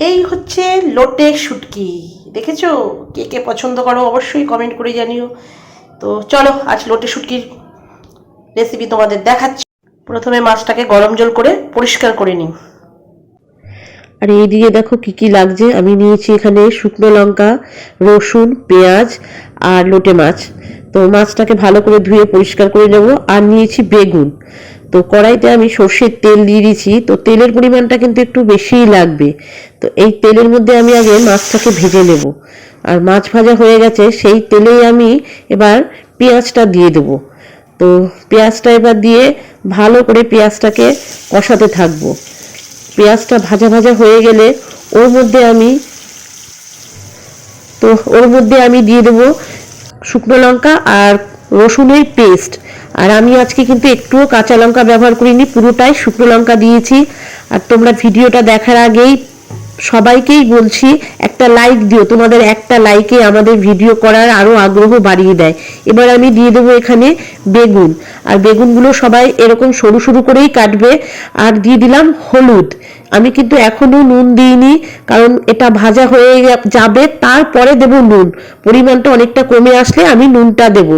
এই হচ্ছে লোটে শুটকি। দেখেছ? কে কে পছন্দ করো অবশ্যই কমেন্ট করে জানিও। তো চলো, আজ লোটে শুটকির রেসিপি তোমাদের দেখাচ্ছি। প্রথমে মাছটাকে গরম জল করে পরিষ্কার করে নিই। আর এই এইদিকে দেখো কি কি লাগছে। আমি নিয়েছি এখানে শুকনো লঙ্কা, রসুন, পেঁয়াজ আর লোটে মাছ। তো মাছটাকে ভালো করে ধুয়ে পরিষ্কার করে নেব। আর নিয়েছি বেগুন। তো কড়াইতে আমি সর্ষের তেল দিয়ে দিয়েছি। তো তেলের পরিমাণটা কিন্তু একটু বেশিই লাগবে। তো এই তেলের মধ্যে আমি আগে মাছটাকে ভেজে নেব। আর মাছ ভাজা হয়ে গেছে, সেই তেলেই আমি এবার পেঁয়াজটা দিয়ে দেবো। তো পেঁয়াজটা এবার দিয়ে ভালো করে পেঁয়াজটাকে কষাতে থাকব। পেঁয়াজটা ভাজা ভাজা হয়ে গেলে ওর মধ্যে আমি তো ওর মধ্যে আমি দিয়ে দেবো শুকনো লঙ্কা আর রসুনের পেস্ট। আর আমি আজকে কিন্তু একটুও কাঁচা লঙ্কা ব্যবহার করিনি, পুরোটাই শুকনো লঙ্কা দিয়েছি। আর তোমরা ভিডিওটা দেখার আগেই সবাইকেই বলছি, একটা লাইক দিও। তোমাদের একটা লাইকে আমাদের ভিডিও করার আরও আগ্রহ বাড়িয়ে দেয়। এবার আমি দিয়ে দেবো এখানে বেগুন। আর বেগুনগুলো সবাই এরকম সরু সরু করেই কাটবে। আর দিয়ে দিলাম হলুদ। আমি কিন্তু এখনও নুন দিইনি, কারণ এটা ভাজা হয়ে যাবে, তারপরে দেব নুন। পরিমাণটা অনেকটা কমে আসলে আমি নুনটা দেব।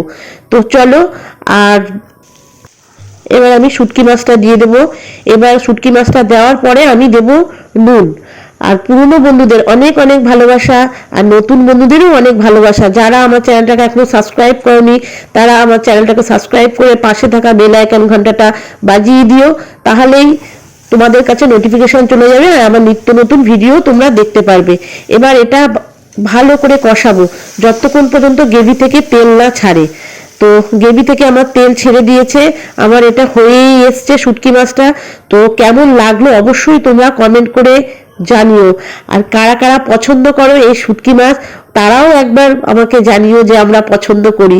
তো চলো আর এবার আমি শুটকি মাছটা দিয়ে দেবো। এবার শুটকি মাছটা দেওয়ার পরে আমি দেব নুন। আর পুরনো বন্ধুদের অনেক অনেক ভালোবাসা, আর নতুন বন্ধুদেরও অনেক ভালোবাসা। যারা আমার চ্যানেলটাকে এখনও সাবস্ক্রাইব করনি, তারা আমার চ্যানেলটাকে সাবস্ক্রাইব করে পাশে থাকা বেল আইকন ঘন্টাটা বাজিয়ে দিও। তাহলেই তোমাদের কাছে নোটিফিকেশন চলে যাবে, আর আমার নিত্য নতুন ভিডিও তোমরা দেখতে পারবে। এবার এটা ভালো করে কষাবো, যতক্ষণ পর্যন্ত গ্রেভি থেকে তেল না ছাড়ে। তো গ্রেভি থেকে আমার তেল ছেড়ে দিয়েছে। আমার এটা হয়েই এসছে শুটকি মাছটা। তো কেমন লাগল অবশ্যই তোমরা কমেন্ট করে জানিও। আর কারা কারা পছন্দ করো এই শুটকি মাছ, তারাও একবার আমাকে জানিও যে আমরা পছন্দ করি।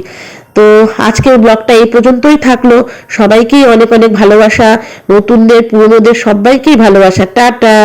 তো আজকের ব্লগটা এই পর্যন্তই থাকল। সবাইকেই অনেক অনেক ভালোবাসা। নতুনদের, পুরনোদের সবাইকেই ভালোবাসা। টাটা!